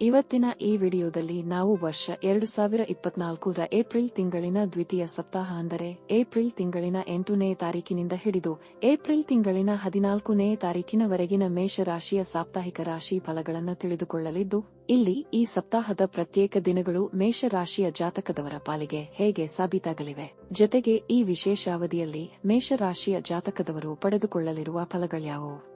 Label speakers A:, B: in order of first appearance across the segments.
A: ಇವತ್ತಿನ ಈ ವಿಡಿಯೋದಲ್ಲಿ ನಾವು ವರ್ಷ ಎರಡು ಸಾವಿರ ಇಪ್ಪತ್ನಾಲ್ಕರ ಏಪ್ರಿಲ್ ತಿಂಗಳಿನ ದ್ವಿತೀಯ ಸಪ್ತಾಹ ಅಂದರೆ ಏಪ್ರಿಲ್ ತಿಂಗಳಿನ ಎಂಟನೇ ತಾರೀಕಿನಿಂದ ಹಿಡಿದು ಏಪ್ರಿಲ್ ತಿಂಗಳಿನ ಹದಿನಾಲ್ಕನೇ ತಾರೀಕಿನವರೆಗಿನ ಮೇಷರಾಶಿಯ ಸಾಪ್ತಾಹಿಕ ರಾಶಿ ಫಲಗಳನ್ನು ತಿಳಿದುಕೊಳ್ಳಲಿದ್ದು, ಇಲ್ಲಿ ಈ ಸಪ್ತಾಹದ ಪ್ರತ್ಯೇಕ ದಿನಗಳು ಮೇಷರಾಶಿಯ ಜಾತಕದವರ ಪಾಲಿಗೆ ಹೇಗೆ ಸಾಬೀತಾಗಲಿವೆ. ಜೊತೆಗೆ ಈ ವಿಶೇಷ ಅವಧಿಯಲ್ಲಿ ಮೇಷರಾಶಿಯ ಜಾತಕದವರು ಪಡೆದುಕೊಳ್ಳಲಿರುವ ಫಲಗಳ್ಯಾವುವು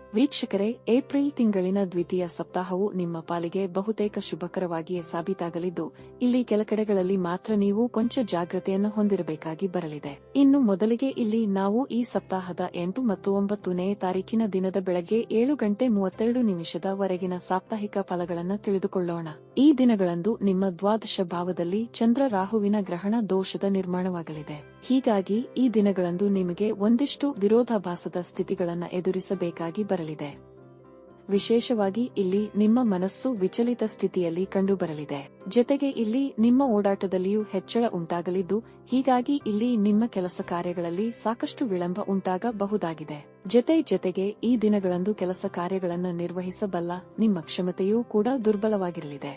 A: ವೀಕ್ಷಕರೇ, ಏಪ್ರಿಲ್ ತಿಂಗಳಿನ ದ್ವಿತೀಯ ಸಪ್ತಾಹವು ನಿಮ್ಮ ಪಾಲಿಗೆ ಬಹುತೇಕ ಶುಭಕರವಾಗಿಯೇ ಸಾಬೀತಾಗಲಿದ್ದು, ಇಲ್ಲಿ ಕೆಲ ಕಡೆಗಳಲ್ಲಿ ಮಾತ್ರ ನೀವು ಕೊಂಚ ಜಾಗ್ರತೆಯನ್ನು ಹೊಂದಿರಬೇಕಾಗಿ ಬರಲಿದೆ. ಇನ್ನು ಮೊದಲಿಗೆ ಇಲ್ಲಿ ನಾವು ಈ ಸಪ್ತಾಹದ ಎಂಟು ಮತ್ತು ಒಂಬತ್ತನೇ ತಾರೀಕಿನ ದಿನದ ಬೆಳಗ್ಗೆ ಏಳು ಗಂಟೆ ಮೂವತ್ತೆರಡು ನಿಮಿಷದ ವರೆಗಿನ ಸಾಪ್ತಾಹಿಕ ಫಲಗಳನ್ನು ತಿಳಿದುಕೊಳ್ಳೋಣ. ಈ ದಿನಗಳಂದು ನಿಮ್ಮ ದ್ವಾದಶ ಭಾವದಲ್ಲಿ ಚಂದ್ರ ರಾಹುವಿನ ಗ್ರಹಣ ದೋಷದ ನಿರ್ಮಾಣವಾಗಲಿದೆ. ಹೀಗಾಗಿ ಈ ದಿನಗಳಂದು ನಿಮಗೆ ಒಂದಿಷ್ಟು ವಿರೋಧಾಭಾಸದ ಸ್ಥಿತಿಗಳನ್ನು ಎದುರಿಸಬೇಕಾಗಿ ಬರಲಿದೆ. ವಿಶೇಷವಾಗಿ ಇಲ್ಲಿ ನಿಮ್ಮ ಮನಸ್ಸು ವಿಚಲಿತ ಸ್ಥಿತಿಯಲ್ಲಿ ಕಂಡುಬರಲಿದೆ. ಜೊತೆಗೆ ಇಲ್ಲಿ ನಿಮ್ಮ ಓಡಾಟದಲ್ಲಿಯೂ ಹೆಚ್ಚಳ ಉಂಟಾಗಲಿದ್ದು, ಹೀಗಾಗಿ ಇಲ್ಲಿ ನಿಮ್ಮ ಕೆಲಸ ಕಾರ್ಯಗಳಲ್ಲಿ ಸಾಕಷ್ಟು ವಿಳಂಬ ಉಂಟಾಗಬಹುದಾಗಿದೆ. ಜೊತೆ ಜೊತೆಗೆ ಈ ದಿನಗಳಂದು ಕೆಲಸ ಕಾರ್ಯಗಳನ್ನು ನಿರ್ವಹಿಸಬಲ್ಲ ನಿಮ್ಮ ಕ್ಷಮತೆಯೂ ಕೂಡ ದುರ್ಬಲವಾಗಿರಲಿದೆ.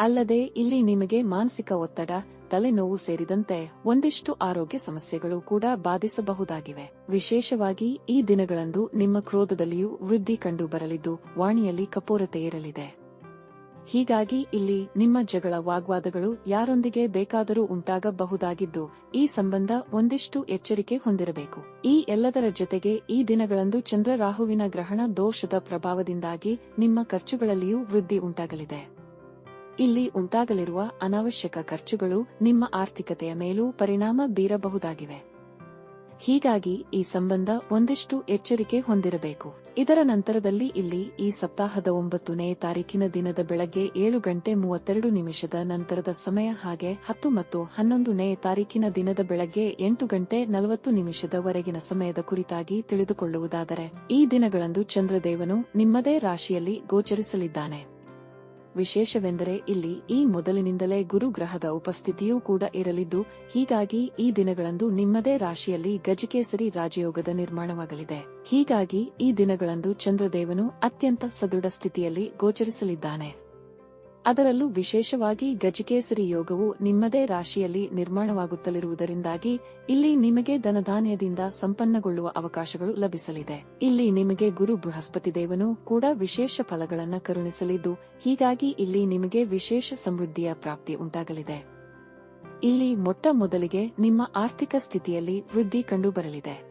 A: ಅಲ್ಲದೆ ಇಲ್ಲಿ ನಿಮಗೆ ಮಾನಸಿಕ ಒತ್ತಡ ತಲೆನೋವು ಸೇರಿದಂತೆ ಒಂದಿಷ್ಟು ಆರೋಗ್ಯ ಸಮಸ್ಯೆಗಳು ಕೂಡ ಬಾಧಿಸಬಹುದಾಗಿವೆ. ವಿಶೇಷವಾಗಿ ಈ ದಿನಗಳಂದು ನಿಮ್ಮ ಕ್ರೋಧದಲ್ಲಿಯೂ ವೃದ್ಧಿ ಕಂಡು ಬರಲಿದ್ದು ವಾಣಿಯಲ್ಲಿ ಕಪೋರತೆ ಇರಲಿದೆ. ಹೀಗಾಗಿ ಇಲ್ಲಿ ನಿಮ್ಮ ಜಗಳ ವಾಗ್ವಾದಗಳು ಯಾರೊಂದಿಗೆ ಬೇಕಾದರೂ ಉಂಟಾಗಬಹುದಾಗಿದ್ದು ಈ ಸಂಬಂಧ ಒಂದಿಷ್ಟು ಎಚ್ಚರಿಕೆ ಹೊಂದಿರಬೇಕು. ಈ ಎಲ್ಲದರ ಜೊತೆಗೆ ಈ ದಿನಗಳಂದು ಚಂದ್ರ ರಾಹುವಿನ ಗ್ರಹಣ ದೋಷದ ಪ್ರಭಾವದಿಂದಾಗಿ ನಿಮ್ಮ ಖರ್ಚುಗಳಲ್ಲಿಯೂ ವೃದ್ಧಿ ಉಂಟಾಗಲಿದೆ. ಇಲ್ಲಿ ಉಂಟಾಗಲಿರುವ ಅನಾವಶ್ಯಕ ಖರ್ಚುಗಳು ನಿಮ್ಮ ಆರ್ಥಿಕತೆಯ ಮೇಲೂ ಪರಿಣಾಮ ಬೀರಬಹುದಾಗಿವೆ. ಹೀಗಾಗಿ ಈ ಸಂಬಂಧ ಒಂದಿಷ್ಟು ಎಚ್ಚರಿಕೆ ಹೊಂದಿರಬೇಕು. ಇದರ ನಂತರದಲ್ಲಿ ಇಲ್ಲಿ ಈ ಸಪ್ತಾಹದ ಒಂಬತ್ತನೇ ತಾರೀಕಿನ ದಿನದ ಬೆಳಗ್ಗೆ ಏಳು ಗಂಟೆ ಮೂವತ್ತೆರಡು ನಿಮಿಷದ ನಂತರದ ಸಮಯ ಹಾಗೆ ಹತ್ತು ಮತ್ತು ಹನ್ನೊಂದನೇ ತಾರೀಕಿನ ದಿನದ ಬೆಳಗ್ಗೆ ಎಂಟು ಗಂಟೆ ನಲವತ್ತು ನಿಮಿಷದವರೆಗಿನ ಸಮಯದ ಕುರಿತಾಗಿ ತಿಳಿದುಕೊಳ್ಳುವುದಾದರೆ, ಈ ದಿನಗಳಂದು ಚಂದ್ರದೇವನು ನಿಮ್ಮದೇ ರಾಶಿಯಲ್ಲಿ ಗೋಚರಿಸಲಿದ್ದಾನೆ. ವಿಶೇಷವೆಂದರೆ ಇಲ್ಲಿ ಈ ಮೊದಲಿನಿಂದಲೇ ಗುರುಗ್ರಹದ ಉಪಸ್ಥಿತಿಯೂ ಕೂಡ ಇರಲಿದ್ದು, ಹೀಗಾಗಿ ಈ ದಿನಗಳಂದು ನಿಮ್ಮದೇ ರಾಶಿಯಲ್ಲಿ ಗಜಕೇಸರಿ ರಾಜಯೋಗದ ನಿರ್ಮಾಣವಾಗಲಿದೆ. ಹೀಗಾಗಿ ಈ ದಿನಗಳಂದು ಚಂದ್ರದೇವನು ಅತ್ಯಂತ ಸದೃಢ ಸ್ಥಿತಿಯಲ್ಲಿ ಗೋಚರಿಸಲಿದ್ದಾನೆ. ಅದರಲ್ಲೂ ವಿಶೇಷವಾಗಿ ಗಜಕೇಸರಿ ಯೋಗವು ನಿಮ್ಮದೇ ರಾಶಿಯಲ್ಲಿ ನಿರ್ಮಾಣವಾಗುತ್ತಲಿರುವುದರಿಂದಾಗಿ ಇಲ್ಲಿ ನಿಮಗೆ ಧನಧಾನ್ಯದಿಂದ ಸಂಪನ್ನಗೊಳ್ಳುವ ಅವಕಾಶಗಳು ಲಭಿಸಲಿದೆ. ಇಲ್ಲಿ ನಿಮಗೆ ಗುರು ಬೃಹಸ್ಪತಿ ದೇವನು ಕೂಡ ವಿಶೇಷ ಫಲಗಳನ್ನು ಕರುಣಿಸಲಿದ್ದು, ಹೀಗಾಗಿ ಇಲ್ಲಿ ನಿಮಗೆ ವಿಶೇಷ ಸಮೃದ್ಧಿಯ ಪ್ರಾಪ್ತಿ ಉಂಟಾಗಲಿದೆ. ಇಲ್ಲಿ ಮೊಟ್ಟ ಮೊದಲಿಗೆ ನಿಮ್ಮ ಆರ್ಥಿಕ ಸ್ಥಿತಿಯಲ್ಲಿ ವೃದ್ಧಿ ಕಂಡುಬರಲಿದೆ.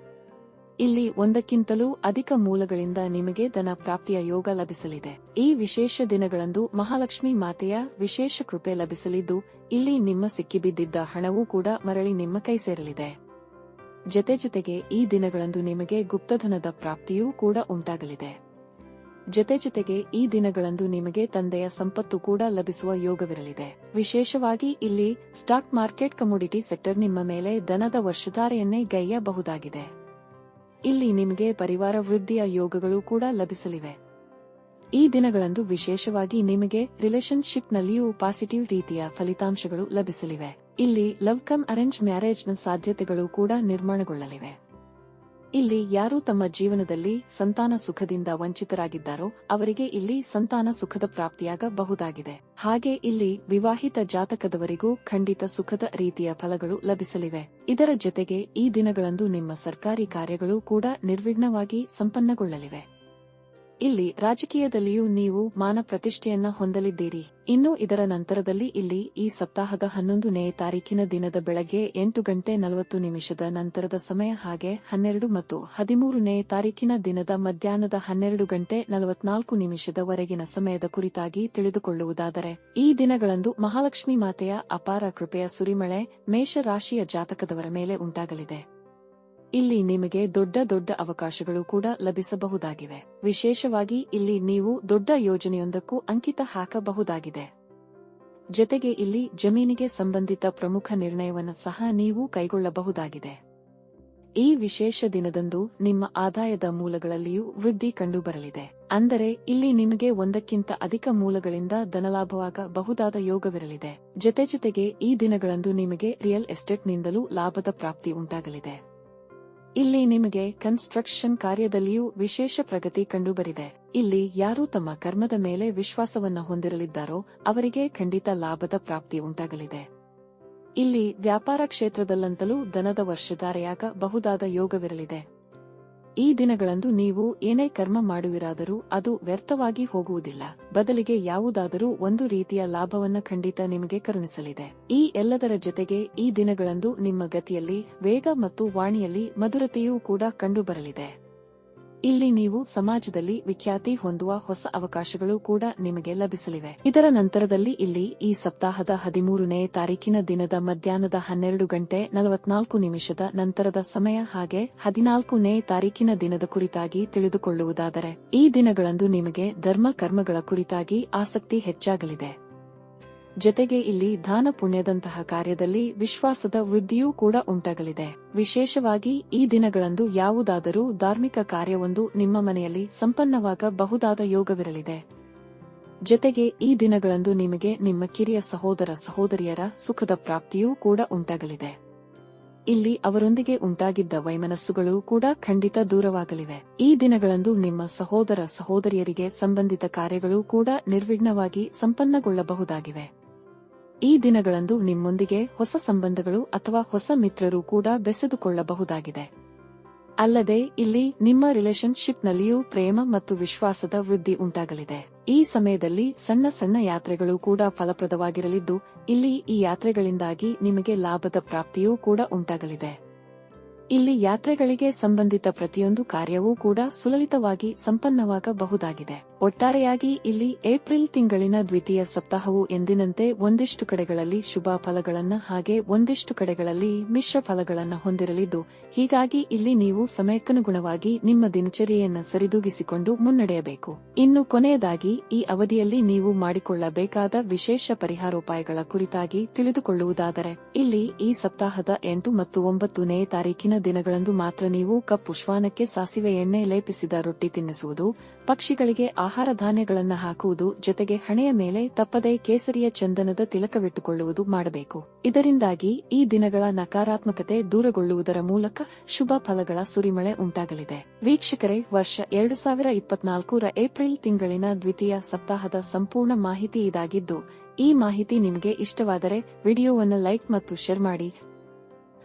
A: ಇಲ್ಲಿ ಒಂದಕ್ಕಿಂತಲೂ ಅಧಿಕ ಮೂಲಗಳಿಂದ ನಿಮಗೆ ಧನ ಪ್ರಾಪ್ತಿಯ ಯೋಗ ಲಭಿಸಲಿದೆ. ಈ ವಿಶೇಷ ದಿನಗಳಂದು ಮಹಾಲಕ್ಷ್ಮಿ ಮಾತೆಯ ವಿಶೇಷ ಕೃಪೆ ಲಭಿಸಲಿದ್ದು, ಇಲ್ಲಿ ನಿಮ್ಮ ಸಿಕ್ಕಿಬಿದ್ದಿದ್ದ ಹಣವೂ ಕೂಡ ಮರಳಿ ನಿಮ್ಮ ಕೈ ಸೇರಲಿದೆ. ಜತೆ ಜೊತೆಗೆ ಈ ದಿನಗಳಂದು ನಿಮಗೆ ಗುಪ್ತಧನದ ಪ್ರಾಪ್ತಿಯೂ ಕೂಡ ಉಂಟಾಗಲಿದೆ. ಜತೆ ಜೊತೆಗೆ ಈ ದಿನಗಳಂದು ನಿಮಗೆ ತಂದೆಯ ಸಂಪತ್ತು ಕೂಡ ಲಭಿಸುವ ಯೋಗವಿರಲಿದೆ. ವಿಶೇಷವಾಗಿ ಇಲ್ಲಿ ಸ್ಟಾಕ್ ಮಾರ್ಕೆಟ್ ಕಮೋಡಿಟಿ ಸೆಕ್ಟರ್ ನಿಮ್ಮ ಮೇಲೆ ದನದ ವರ್ಷಧಾರೆಯನ್ನೇ ಗೈಯಬಹುದಾಗಿದೆ. ಇಲ್ಲಿ ನಿಮಗೆ ಪರಿವಾರ ವೃದ್ಧಿಯ ಯೋಗಗಳು ಕೂಡ ಲಭಿಸಲಿವೆ. ಈ ದಿನಗಳಂದು ವಿಶೇಷವಾಗಿ ನಿಮಗೆ ರಿಲೇಶನ್ಶಿಪ್ನಲ್ಲಿಯೂ ಪಾಸಿಟಿವ್ ರೀತಿಯ ಫಲಿತಾಂಶಗಳು ಲಭಿಸಲಿವೆ. ಇಲ್ಲಿ ಲವ್ ಕಮ್ ಅರೇಂಜ್ ಮ್ಯಾರೇಜ್ನ ಸಾಧ್ಯತೆಗಳು ಕೂಡ ನಿರ್ಮಾಣಗೊಳ್ಳಲಿವೆ. ಇಲ್ಲಿ ಯಾರು ತಮ್ಮ ಜೀವನದಲ್ಲಿ ಸಂತಾನ ಸುಖದಿಂದ ವಂಚಿತರಾಗಿದ್ದಾರೋ ಅವರಿಗೆ ಇಲ್ಲಿ ಸಂತಾನ ಸುಖದ ಪ್ರಾಪ್ತಿಯಾಗಬಹುದಾಗಿದೆ. ಹಾಗೆ ಇಲ್ಲಿ ವಿವಾಹಿತ ಜಾತಕದವರಿಗೂ ಖಂಡಿತ ಸುಖದ ರೀತಿಯ ಫಲಗಳು ಲಭಿಸಲಿವೆ. ಇದರ ಜೊತೆಗೆ ಈ ದಿನಗಳಂದು ನಿಮ್ಮ ಸರ್ಕಾರಿ ಕಾರ್ಯಗಳು ಕೂಡ ನಿರ್ವಿಘ್ನವಾಗಿ ಸಂಪನ್ನಗೊಳ್ಳಲಿವೆ. ಇಲ್ಲಿ ರಾಜಕೀಯದಲ್ಲಿಯೂ ನೀವು ಮಾನ ಪ್ರತಿಷ್ಠೆಯನ್ನ ಹೊಂದಲಿದ್ದೀರಿ. ಇನ್ನು ಇದರ ನಂತರದಲ್ಲಿ ಇಲ್ಲಿ ಈ ಸಪ್ತಾಹದ ಹನ್ನೊಂದನೇ ತಾರೀಕಿನ ದಿನದ ಬೆಳಗ್ಗೆ ಎಂಟು ಗಂಟೆ ನಲವತ್ತು ನಿಮಿಷದ ನಂತರದ ಸಮಯ ಹಾಗೆ ಹನ್ನೆರಡು ಮತ್ತು ಹದಿಮೂರನೇ ತಾರೀಕಿನ ದಿನದ ಮಧ್ಯಾಹ್ನದ ಹನ್ನೆರಡು ಗಂಟೆ ನಲವತ್ನಾಲ್ಕು ನಿಮಿಷದವರೆಗಿನ ಸಮಯದ ಕುರಿತಾಗಿ ತಿಳಿದುಕೊಳ್ಳುವುದಾದರೆ, ಈ ದಿನಗಳಂದು ಮಹಾಲಕ್ಷ್ಮಿ ಮಾತೆಯ ಅಪಾರ ಕೃಪೆಯ ಸುರಿಮಳೆ ಮೇಷ ರಾಶಿಯ ಜಾತಕದವರ ಮೇಲೆ ಉಂಟಾಗಲಿದೆ. ಇಲ್ಲಿ ನಿಮಗೆ ದೊಡ್ಡ ದೊಡ್ಡ ಅವಕಾಶಗಳು ಕೂಡ ಲಭಿಸಬಹುದಾಗಿವೆ. ವಿಶೇಷವಾಗಿ ಇಲ್ಲಿ ನೀವು ದೊಡ್ಡ ಯೋಜನೆಯೊಂದಕ್ಕೂ ಅಂಕಿತ ಹಾಕಬಹುದಾಗಿದೆ. ಜತೆಗೆ ಇಲ್ಲಿ ಜಮೀನಿಗೆ ಸಂಬಂಧಿತ ಪ್ರಮುಖ ನಿರ್ಣಯವನ್ನು ಸಹ ನೀವು ಕೈಗೊಳ್ಳಬಹುದಾಗಿದೆ. ಈ ವಿಶೇಷ ದಿನದಂದು ನಿಮ್ಮ ಆದಾಯದ ಮೂಲಗಳಲ್ಲಿಯೂ ವೃದ್ಧಿ ಕಂಡುಬರಲಿದೆ. ಅಂದರೆ ಇಲ್ಲಿ ನಿಮಗೆ ಒಂದಕ್ಕಿಂತ ಅಧಿಕ ಮೂಲಗಳಿಂದ ಧನಲಾಭವಾಗಬಹುದಾದ ಯೋಗವಿರಲಿದೆ. ಜತೆ ಜತೆಗೆ ಈ ದಿನಗಳಂದು ನಿಮಗೆ ರಿಯಲ್ ಎಸ್ಟೇಟ್ನಿಂದಲೂ ಲಾಭದ ಪ್ರಾಪ್ತಿ ಉಂಟಾಗಲಿದೆ. ಇಲ್ಲಿ ನಿಮಗೆ ಕನ್ಸ್ಟ್ರಕ್ಷನ್ ಕಾರ್ಯದಲ್ಲಿಯೂ ವಿಶೇಷ ಪ್ರಗತಿ ಕಂಡುಬರಿದೆ. ಇಲ್ಲಿ ಯಾರು ತಮ್ಮ ಕರ್ಮದ ಮೇಲೆ ವಿಶ್ವಾಸವನ್ನು ಹೊಂದಿರಲಿದ್ದಾರೋ ಅವರಿಗೆ ಖಂಡಿತ ಲಾಭದ ಪ್ರಾಪ್ತಿ ಉಂಟಾಗಲಿದೆ. ಇಲ್ಲಿ ವ್ಯಾಪಾರ ಕ್ಷೇತ್ರದಲ್ಲಂತಲೂ ದನದ ವರ್ಷಧಾರೆಯಾಗಬಹುದಾದ ಯೋಗವಿರಲಿದೆ. ಈ ದಿನಗಳಂದು ನೀವು ಏನೇ ಕರ್ಮ ಮಾಡುವಿರಾದರೂ ಅದು ವ್ಯರ್ಥವಾಗಿ ಹೋಗುವುದಿಲ್ಲ. ಬದಲಿಗೆ ಯಾವುದಾದರೂ ಒಂದು ರೀತಿಯ ಲಾಭವನ್ನ ಖಂಡಿತ ನಿಮಗೆ ಕರುಣಿಸಲಿದೆ. ಈ ಎಲ್ಲದರ ಜೊತೆಗೆ ಈ ದಿನಗಳಂದು ನಿಮ್ಮ ಗತಿಯಲ್ಲಿ, ವೇಗ ಮತ್ತು ವಾಣಿಯಲ್ಲಿ ಮಧುರತೆಯೂ ಕೂಡ ಕಂಡುಬರಲಿದೆ. ಇಲ್ಲಿ ನೀವು ಸಮಾಜದಲ್ಲಿ ವಿಖ್ಯಾತಿ ಹೊಂದುವ ಹೊಸ ಅವಕಾಶಗಳು ಕೂಡ ನಿಮಗೆ ಲಭಿಸಲಿವೆ. ಇದರ ನಂತರದಲ್ಲಿ ಇಲ್ಲಿ ಈ ಸಪ್ತಾಹದ ಹದಿಮೂರನೇ ತಾರೀಕಿನ ದಿನದ ಮಧ್ಯಾಹ್ನದ ಹನ್ನೆರಡು ಗಂಟೆ ನಲವತ್ನಾಲ್ಕು ನಿಮಿಷದ ನಂತರದ ಸಮಯ ಹಾಗೆ ಹದಿನಾಲ್ಕನೇ ತಾರೀಕಿನ ದಿನದ ಕುರಿತಾಗಿ ತಿಳಿದುಕೊಳ್ಳುವುದಾದರೆ, ಈ ದಿನಗಳಂದು ನಿಮಗೆ ಧರ್ಮ ಕರ್ಮಗಳ ಕುರಿತಾಗಿ ಆಸಕ್ತಿ ಹೆಚ್ಚಾಗಲಿದೆ. ಜತೆಗೆ ಇಲ್ಲಿ ದಾನ ಪುಣ್ಯದಂತಹ ಕಾರ್ಯದಲ್ಲಿ ವಿಶ್ವಾಸದ ವೃದ್ಧಿಯೂ ಕೂಡ ಉಂಟಾಗಲಿದೆ. ವಿಶೇಷವಾಗಿ ಈ ದಿನಗಳಂದು ಯಾವುದಾದರೂ ಧಾರ್ಮಿಕ ಕಾರ್ಯವೊಂದು ನಿಮ್ಮ ಮನೆಯಲ್ಲಿ ಸಂಪನ್ನವಾಗಬಹುದಾದ ಯೋಗವಿರಲಿದೆ. ಜತೆಗೆ ಈ ದಿನಗಳಂದು ನಿಮಗೆ ನಿಮ್ಮ ಕಿರಿಯ ಸಹೋದರ ಸಹೋದರಿಯರ ಸುಖದ ಪ್ರಾಪ್ತಿಯೂ ಕೂಡ ಉಂಟಾಗಲಿದೆ. ಇಲ್ಲಿ ಅವರೊಂದಿಗೆ ಉಂಟಾಗಿದ್ದ ವೈಮನಸ್ಸುಗಳು ಕೂಡ ಖಂಡಿತ ದೂರವಾಗಲಿವೆ. ಈ ದಿನಗಳಂದು ನಿಮ್ಮ ಸಹೋದರ ಸಹೋದರಿಯರಿಗೆ ಸಂಬಂಧಿತ ಕಾರ್ಯಗಳು ಕೂಡ ನಿರ್ವಿಘ್ನವಾಗಿ ಸಂಪನ್ನಗೊಳ್ಳಬಹುದಾಗಿವೆ. ಈ ದಿನಗಳಂದು ನಿಮ್ಮೊಂದಿಗೆ ಹೊಸ ಸಂಬಂಧಗಳು ಅಥವಾ ಹೊಸ ಮಿತ್ರರು ಕೂಡ ಬೆಸೆದುಕೊಳ್ಳಬಹುದಾಗಿದೆ. ಅಲ್ಲದೆ ಇಲ್ಲಿ ನಿಮ್ಮ ರಿಲೇಶನ್ಶಿಪ್ನಲ್ಲಿಯೂ ಪ್ರೇಮ ಮತ್ತು ವಿಶ್ವಾಸದ ವೃದ್ಧಿ ಉಂಟಾಗಲಿದೆ. ಈ ಸಮಯದಲ್ಲಿ ಸಣ್ಣ ಸಣ್ಣ ಯಾತ್ರೆಗಳು ಕೂಡ ಫಲಪ್ರದವಾಗಿರಲಿದ್ದು, ಇಲ್ಲಿ ಈ ಯಾತ್ರೆಗಳಿಂದಾಗಿ ನಿಮಗೆ ಲಾಭದ ಪ್ರಾಪ್ತಿಯೂ ಕೂಡ ಉಂಟಾಗಲಿದೆ. ಇಲ್ಲಿ ಯಾತ್ರೆಗಳಿಗೆ ಸಂಬಂಧಿತ ಪ್ರತಿಯೊಂದು ಕಾರ್ಯವೂ ಕೂಡ ಸುಲಲಿತವಾಗಿ ಸಂಪನ್ನವಾಗಬಹುದಾಗಿದೆ. ಒಟ್ಟಾರೆಯಾಗಿ ಇಲ್ಲಿ ಏಪ್ರಿಲ್ ತಿಂಗಳಿನ ದ್ವಿತೀಯ ಸಪ್ತಾಹವು ಎಂದಿನಂತೆ ಒಂದಿಷ್ಟು ಕಡೆಗಳಲ್ಲಿ ಶುಭ ಫಲಗಳನ್ನು ಹಾಗೆ ಒಂದಿಷ್ಟು ಕಡೆಗಳಲ್ಲಿ ಮಿಶ್ರ ಫಲಗಳನ್ನು ಹೊಂದಿರಲಿದ್ದು, ಹೀಗಾಗಿ ಇಲ್ಲಿ ನೀವು ಸಮಯಕ್ಕನುಗುಣವಾಗಿ ನಿಮ್ಮ ದಿನಚರಿಯನ್ನ ಸರಿದೂಗಿಸಿಕೊಂಡು ಮುನ್ನಡೆಯಬೇಕು. ಇನ್ನು ಕೊನೆಯದಾಗಿ, ಈ ಅವಧಿಯಲ್ಲಿ ನೀವು ಮಾಡಿಕೊಳ್ಳಬೇಕಾದ ವಿಶೇಷ ಪರಿಹಾರೋಪಾಯಗಳ ಕುರಿತಾಗಿ ತಿಳಿದುಕೊಳ್ಳುವುದಾದರೆ, ಇಲ್ಲಿ ಈ ಸಪ್ತಾಹದ ಎಂಟು ಮತ್ತು ಒಂಬತ್ತನೇ ತಾರೀಕಿನ ದಿನಗಳಂದು ಮಾತ್ರ ನೀವು ಕಪ್ಪು ಶ್ವಾನಕ್ಕೆ ಸಾಸಿವೆ ಎಣ್ಣೆ ಲೇಪಿಸಿದ ರೊಟ್ಟಿ ತಿನ್ನಿಸುವುದು ಪಕ್ಷಿಗಳಿಗೆ ಆಹಾರ ಧಾನ್ಯಗಳನ್ನು ಹಾಕುವುದು ಜೊತೆಗೆ ಹಣೆಯ ಮೇಲೆ ತಪ್ಪದೆ ಕೇಸರಿಯ ಚಂದನದ ತಿಲಕವಿಟ್ಟುಕೊಳ್ಳುವುದು ಮಾಡಬೇಕು. ಇದರಿಂದಾಗಿ ಈ ದಿನಗಳ ನಕಾರಾತ್ಮಕತೆ ದೂರಗೊಳ್ಳುವುದರ ಮೂಲಕ ಶುಭ ಫಲಗಳ ಸುರಿಮಳೆ ಉಂಟಾಗಲಿದೆ. ವೀಕ್ಷಕರೇ, ವರ್ಷ ಎರಡು ಸಾವಿರ ಇಪ್ಪತ್ನಾಲ್ಕರ ಏಪ್ರಿಲ್ ತಿಂಗಳಿನ ದ್ವಿತೀಯ ಸಪ್ತಾಹದ ಸಂಪೂರ್ಣ ಮಾಹಿತಿ ಇದಾಗಿದ್ದು, ಈ ಮಾಹಿತಿ ನಿಮಗೆ ಇಷ್ಟವಾದರೆ ವಿಡಿಯೋವನ್ನು ಲೈಕ್ ಮತ್ತು ಶೇರ್ ಮಾಡಿ